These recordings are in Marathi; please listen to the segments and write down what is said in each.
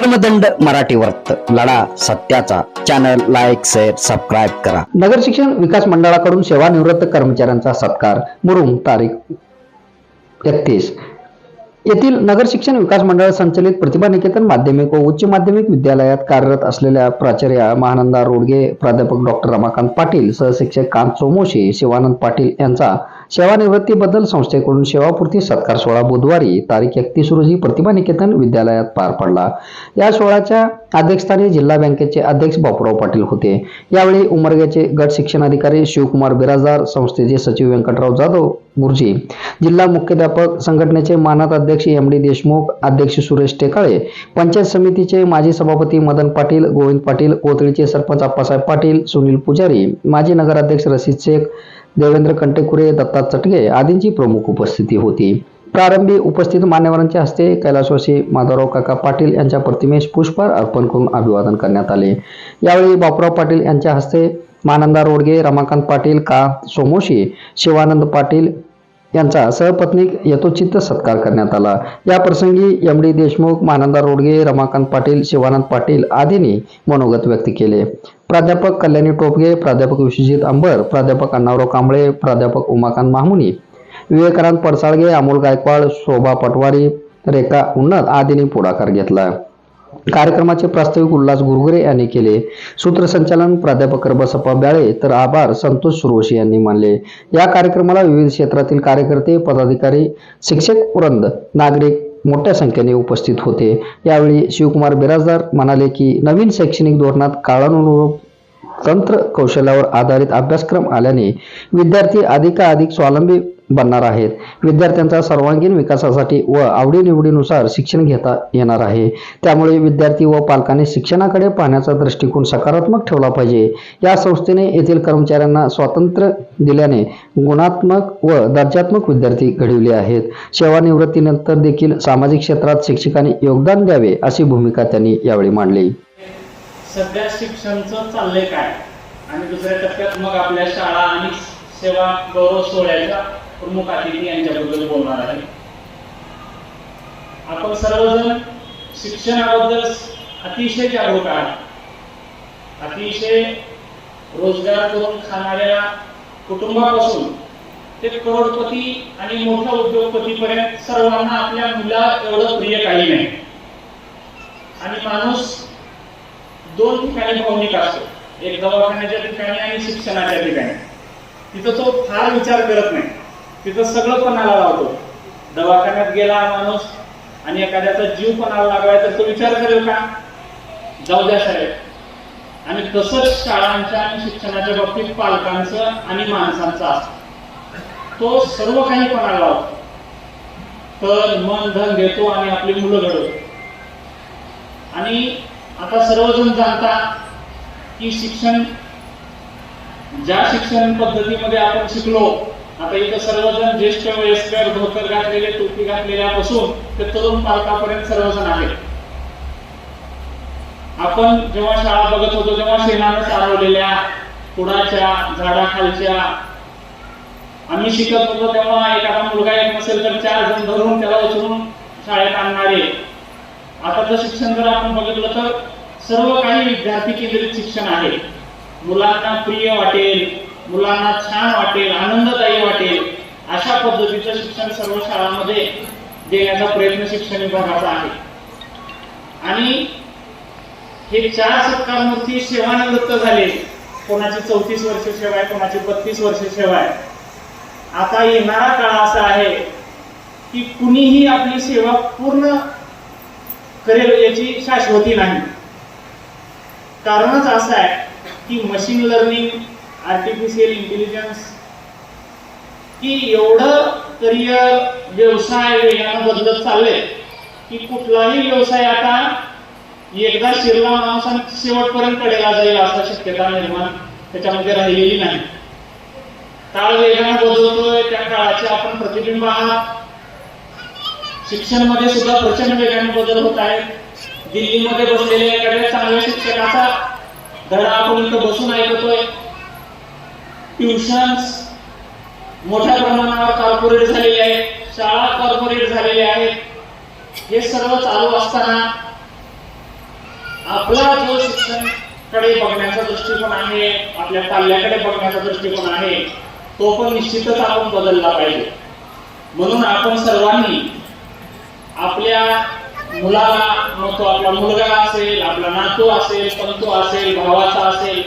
कर्मदंड मराठी वर्त लढा सत्याचा. चॅनल लाईक शेअर सबस्क्राईब करा. नगर शिक्षण विकास मंडळाकडून सेवानिवृत्त कर्मचाऱ्यांचा सत्कार. मुरुम तारीख एकतीस. येथील नगर शिक्षण विकास मंडळ संचलित प्रतिभा निकेतन माध्यमिक व उच्च माध्यमिक विद्यालयात कार्यरत असलेल्या प्राचार्या महानंदा रोडगे प्राध्यापक डॉक्टर रमाकांत पाटील सहशिक्षक कांत सोमोशी शिवानंद पाटील यांचा सेवानिवृत्तीबद्दल संस्थेकडून सेवापूर्ती सत्कार सोहळा बुधवारी तारीख एकतीस रोजी प्रतिभा निकेतन विद्यालयात पार पडला. या सोहळ्याच्या अध्यक्षस्थानी जिल्हा बँकेचे अध्यक्ष बापूराव पाटील होते. यावेळी उमरग्याचे गट शिक्षणाधिकारी शिवकुमार बिराजदार संस्थेचे सचिव व्यंकटराव जाधव गुरुजी. जिल्हा मुख्याध्यापक संघटनेचे मानद अध्यक्ष एम डी देशमुख अध्यक्ष सुरेश टेकाळे पंचायत समितीचे माजी सभापती मदन पाटील गोविंद पाटील कोथळीचे सरपंच अप्पासाहेब पाटील सुनील पुजारी माजी नगराध्यक्ष रशीद शेख देवेंद्र कंटेकुरे दत्ता चटगे आदींची प्रमुख उपस्थिती होती. प्रारंभी उपस्थित मान्यवरांच्या हस्ते कैलासवासी माधवराव काका पाटील यांच्या प्रतिमेस पुष्पहार अर्पण करून अभिवादन करण्यात आले. यावेळी बापूराव पाटील यांच्या हस्ते मानंदा रोडगे रमाकांत पाटील का सोमोशी शिवानंद पाटील यांचा सहपत्नीक यथोचित सत्कार करण्यात आला. या प्रसंगी एम डी देशमुख मानंदा रोडगे रमाकांत पाटील शिवानंद पाटील आदींनी मनोगत व्यक्त केले. प्राध्यापक कल्याणी टोपगे प्राध्यापक विश्वजित अंबर प्राध्यापक अण्णावराव कांबळे प्राध्यापक उमाकांत माहुनी विवेकानंद पडसाळगे अमोल गायकवाड शोभा पटवारी रेखा उन्नत आदींनी पुढाकार घेतला. कार्यक्रमाचे प्रास्ताविक उल्हास गुरगुरे यांनी केले. सूत्रसंचालन प्राध्यापक बसप्पा ब्याळे तर आभार संतोष सुरवशी यांनी मानले. या कार्यक्रमाला विविध क्षेत्रातील कार्यकर्ते पदाधिकारी शिक्षक वृंद नागरिक मोठ्या संख्येने उपस्थित होते. यावेळी शिवकुमार बिराजदार म्हणाले की नवीन शैक्षणिक धोरणात काळानुरूप तंत्र कौशल्यावर आधारित अभ्यासक्रम आल्याने विद्यार्थी अधिकाधिक स्वावलंबी बनणार आहेत. विद्यार्थ्यांचा सर्वांगीण विकासासाठी व आवडीनिवडीनुसार शिक्षण घेता येणार आहे. त्यामुळे विद्यार्थी व पालकांनी शिक्षणाकडे पाहण्याचा दृष्टिकोन सकारात्मक ठेवला पाहिजे. या संस्थेने येथील कर्मचाऱ्यांना स्वातंत्र्य दिल्याने गुणात्मक व दर्जात्मक विद्यार्थी घडविले आहेत. सेवानिवृत्तीनंतर देखील सामाजिक क्षेत्रात शिक्षकांनी योगदान द्यावे अशी भूमिका त्यांनी यावेळी मांडली. सध्या शिक्षणचं चाललंय काय? आणि दुसऱ्या टप्प्यात मग आपल्या शाळा आणि सेवा गौरव सोहळ्याच्या प्रमुख अतिथी यांच्याबद्दल बोलणार आहे. आपण सर्वजण शिक्षणाबद्दल अतिशय जागरूक आहात. अतिशय रोजगार करून खाणाऱ्या कुटुंबापासून ते करोडपती आणि मोठ्या उद्योगपतीपर्यंत सर्वांना आपल्या मुला एवढं प्रिय काही नाही. आणि माणूस दोन ठिकाणी भावनिक असतो. एक दवाखान्याच्या ठिकाणी आणि शिक्षणाच्या ठिकाणी. तिथं तो फार विचार करत नाही. तिथं सगळं पणाला लावतो? दवाखान्यात गेला माणूस आणि एखाद्याचा जीव पणाला लागलाय तर तो विचार करेल का? जाऊ द्या साहेब. आणि तसंच शाळांच्या आणि शिक्षणाच्या बाबतीत पालकांचं आणि माणसांचं असतो. तो सर्व काही पणाला लावतो? तर मन धन घेतो आणि आपली मुलं घडवतो. आणि आता सर्वजण जाणता की शिक्षण ज्या शिक्षण पद्धतीमध्ये आपण शिकलो आता इथं सर्वजण ज्येष्ठ वयस्कर धोतर घातलेले टोपी घातलेल्यापासून ते तरुण पालकापर्यंत सर्वजण आहेत. आपण जेव्हा शाळा बघत होतो तेव्हा शेणानं सारवलेल्या कुडाच्या झाडाखालच्या. आम्ही शिकत होतो तेव्हा एखादा मुलगा येत नसेल तर चार जण धरून त्याला उचलून शाळेत आणणारे. आताचं शिक्षण जर आपण बघितलं तर सर्व काही विद्यार्थी केंद्रित शिक्षण आहे. मुलांना प्रिय वाटेल. मुलांना छान वाटेल आनंददायी वाटेल अशा पद्धतीचं शिक्षण सर्व शाळांमध्ये देण्याचा प्रयत्न शिक्षण विभागाचा आहे. आणि हे चार सत्कारमूर्ती सेवानिवृत्त झाले. कोणाची चौतीस वर्ष सेवा आहे कोणाची बत्तीस वर्ष सेवा आहे. आता येणारा काळ असा आहे की कुणीही आपली सेवा पूर्ण करेल याची शाश्वती नाही. कारणच असं आहे की मशीन लर्निंग आर्टिफिशियल इंटेलिजन्स की एवढं करिअर व्यवसाय वेगानं बदलत चाललंय की कुठलाही व्यवसाय आता एकदा शिरला माणूस आणि शेवटपर्यंत कडेला जाईल असा शक्यता निर्माण त्याच्यामध्ये राहिलेली नाही. काळ वेगानं बदलतोय त्या काळाचे आपण प्रतिबिंब आहात. शिक्षणमध्ये सुद्धा प्रचंड वेगाने बदल होत आहे दिल्लीमध्ये बसलेल्या एखाद्या चांगल्या शिक्षकाचा धडा आपण इथं बसून ऐकतोय. ट्युशन्स मोठ्या प्रमाणावर कॉर्पोरेट झालेले आहेत शाळा कॉर्पोरेट झालेल्या आहेत हे सर्व चालू असताना आपला जो शिक्षणकडे बघण्याचा दृष्टिकोन आहे आपल्या पाल्याकडे बघण्याचा दृष्टिकोन आहे तो पण निश्चितच आपण बदलला पाहिजे. म्हणून आपण सर्वांनी आपल्या मुलाला मग तो आपला मुलगा असेल आपला नातू असेल पंतू असेल भावाचा असेल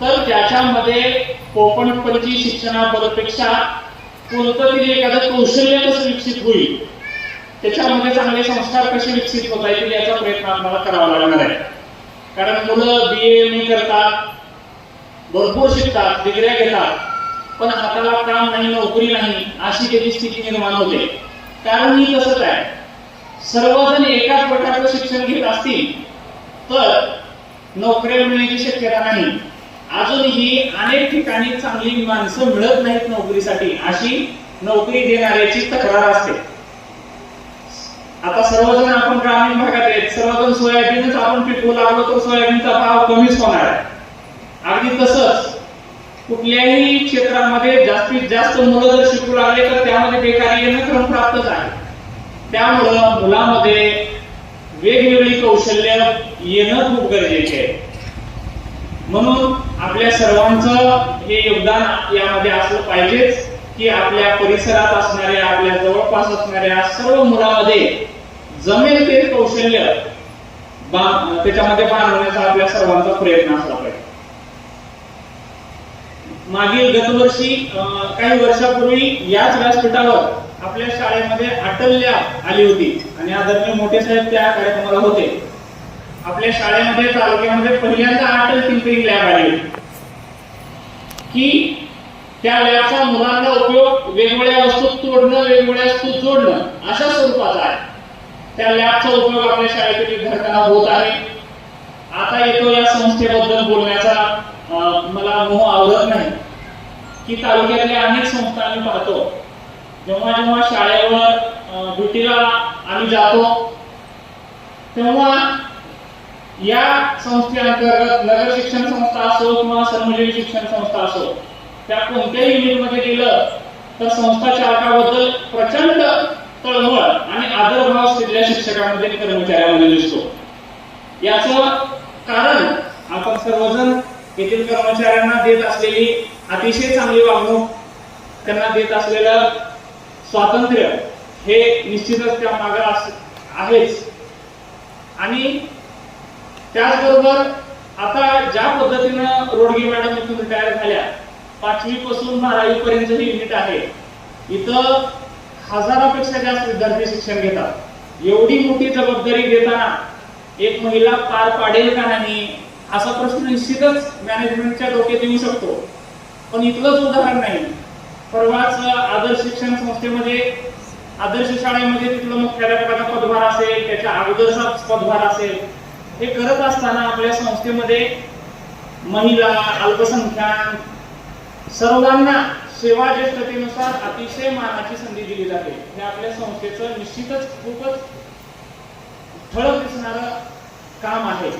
तर त्याच्यामध्ये कोकणपंची शिक्षणापेक्षा कोणतं तरी एखादं कौशल्य कसं विकसित होईल त्याच्यामध्ये चांगले संस्कार कसे विकसित होता येतील याचा प्रयत्न आम्हाला करावा लागणार आहे. कारण मुलं बी ए एम करतात भरपूर शिकतात डिग्र्या घेतात पण हाताला काम नाही नोकरी नाही अशी त्याची स्थिती निर्माण होते. कारण ही तसंच आहे सर्वजण एकाच प्रकारचं शिक्षण घेत असतील तर नोकऱ्या मिळण्याची शक्यता नाही. अजूनही अनेक ठिकाणी चांगली माणसं मिळत नाहीत नोकरीसाठी अशी नोकरी देणाऱ्याची तक्रार असते. आता सर्वजण आपण ग्रामीण भागात आहेत सर्वजण सोयाबीनच आपण पिकवू लागलो तर सोयाबीनचा भाव कमीच होणार आहे. अगदी तसंच कुठल्याही क्षेत्रामध्ये जास्तीत जास्त मुलं जर शिकू लागले तर त्यामध्ये बेकारी येणं क्रमप्राप्तच आहे. त्यामुळं मुलामध्ये वेगवेगळी कौशल्य येणं खूप गरजेचे आहे. म्हणून आपल्या सर्वांचं हे योगदान यामध्ये असलं पाहिजेच की आपल्या परिसरात असणाऱ्या आपल्या जवळपास असणाऱ्या सर्व मुलामध्ये जमेल ते कौशल्य त्याच्यामध्ये बांधण्याचा आपल्या सर्वांचा प्रयत्न असला पाहिजे. मागील गतवर्षी अं, काही वर्षापूर्वी याच व्यासपीठावर आपल्या शाळेमध्ये अटल्या आली होती आणि आदरणीय मोठे साहेब त्या कार्यक्रमाला होते. आपल्या शाळेमध्ये तालुक्यामध्ये पहिल्यांदा अटल टिंकरिंग लॅब आली की त्या लॅबचा मुलांना उपयोग वेगवेगळ्या वस्तू तोडणं वेगवेगळ्या वस्तू जोडणं अशा स्वरूपाचा आहे. त्या लॅबचा उपयोग आपल्या शाळेतील विद्यार्थ्यांना होत आहे. आता येतो या संस्थेबद्दल बोलण्याचा मला मोह आवडत नाही. की तालुक्यातल्या अनेक संस्था आम्ही पाहतो. जेव्हा जेव्हा शाळेवर ड्युटीला आम्ही जातो तेव्हा या संस्थेअंतर्गत नगर शिक्षण संस्था असो किंवा सर्वजन शिक्षण संस्था असो त्या कोणत्याही युनिटमध्ये गेलं तर संस्था चालकाबद्दल प्रचंड तळमळ आणि आदरभाव असलेल्या शिक्षकांमध्ये कर्मचाऱ्यांमध्ये दिसतो. याचं कारण आपण सर्वजण येथील कर्मचाऱ्यांना देत असलेली अतिशय चांगली वागणूक त्यांना देत असलेलं स्वातंत्र्य हे निश्चितच त्या मागे आहेच. आणि त्याचबरोबर आता ज्या पद्धतीनं रोडगी मॅडम इथून रिटायर झाल्या पाचवी पासून बारावी पर्यंत ही युनिट आहे. इथं हजारापेक्षा जास्त विद्यार्थी शिक्षण घेतात. एवढी मोठी जबाबदारी देताना एक महिला पार पाडेल का नाही असा प्रश्न निश्चितच मॅनेजमेंटच्या डोक्यात येऊ शकतो. पण इथलंच उदाहरण नाही. परवाच आदर्श शिक्षण संस्थेमध्ये आदर्श शाळेमध्ये तिथलं मुख्याध्यापकाचा पदभार असेल त्याच्या अगोदरचा पदभार असेल हे करत असताना आपल्या संस्थेमध्ये महिला अल्पसंख्याक सर्वांना सेवा ज्येष्ठतेनुसार अतिशय मानाची संधी दिली जाते. हे आपल्या संस्थेचं निश्चितच खूपच ठळक दिसणार काम आहे.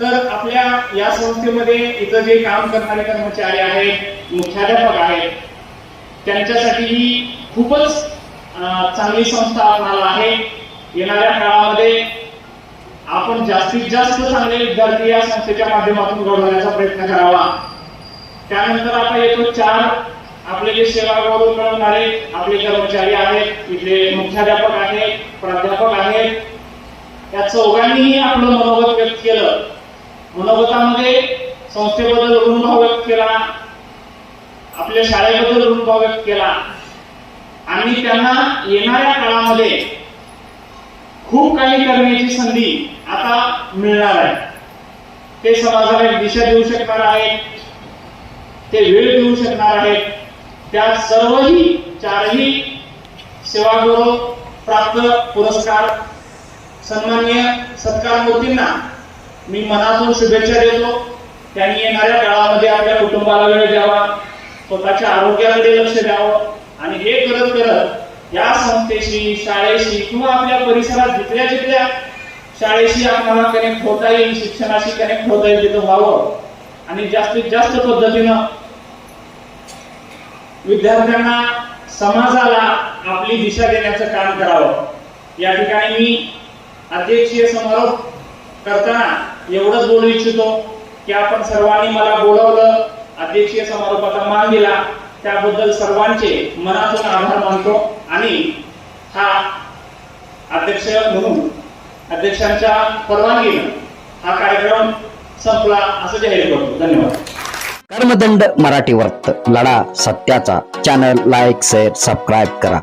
तर आपल्या या संस्थेमध्ये इथं जे काम करणारे कर्मचारी आहेत मुख्याध्यापक आहेत त्यांच्यासाठी ही खूपच चांगली संस्था आपणाला आहे. येणाऱ्या काळामध्ये आपण जास्तीत जास्त चांगले विद्यार्थी या संस्थेच्या माध्यमातून घडवण्याचा प्रयत्न करावा. त्यानंतर आता येतो चार आपले जे सेवा गौरव मिळवणारे आपले कर्मचारी आहेत इथले मुख्याध्यापक आहेत प्राध्यापक आहेत. या चौघांनीही आपलं मनोगत व्यक्त केलं. मनोगतामध्ये संस्थेबद्दल ऋणभाव व्यक्त केला. आपल्या शाळेबद्दल ऋणभाव व्यक्त केला. आणि त्यांना येणाऱ्या काळामध्ये खूप काही करण्याची संधी आता मिळणार आहे. ते समाजाला एक दिशा देऊ शकणार आहेत. ते वेळ देऊ शकणार आहेत. त्या सर्वही चारही सेवागौरव प्राप्त पुरस्कार सन्मान्य सत्कार मूर्तींना मी मनातून शुभेच्छा देतो. त्यांनी येणाऱ्या काळामध्ये आपल्या कुटुंबाला वेळ द्यावा स्वतःच्या आरोग्याकडे लक्ष द्यावं आणि हे करत करत या संस्थेशी शाळेशी किंवा आपल्या परिसरात जिथल्या जिथल्या शाळेशी आपल्याला कनेक्ट होता येईल शिक्षणाशी कनेक्ट होता येईल तिथं व्हावं. आणि जास्तीत जास्त पद्धतीनं विद्यार्थ्यांना समाजाला आपली दिशा देण्याचं काम करावं. या ठिकाणी मी अध्यक्षीय समारोप करताना एवढंच बोलू इच्छितो की आपण सर्वांनी मला बोलवलं अध्यक्षीय समारोपाचा मान दिला. त्याबद्दल सर्वांचे मनातून आभार मानतो. आणि हा अध्यक्ष म्हणून अध्यक्षांच्या परवानगीनं हा कार्यक्रम संपला असं जाहीर करतो. धन्यवाद. कर्मदंड मराठी वर्त लढा सत्याचा. चॅनल लाईक शेअर सबस्क्राईब करा.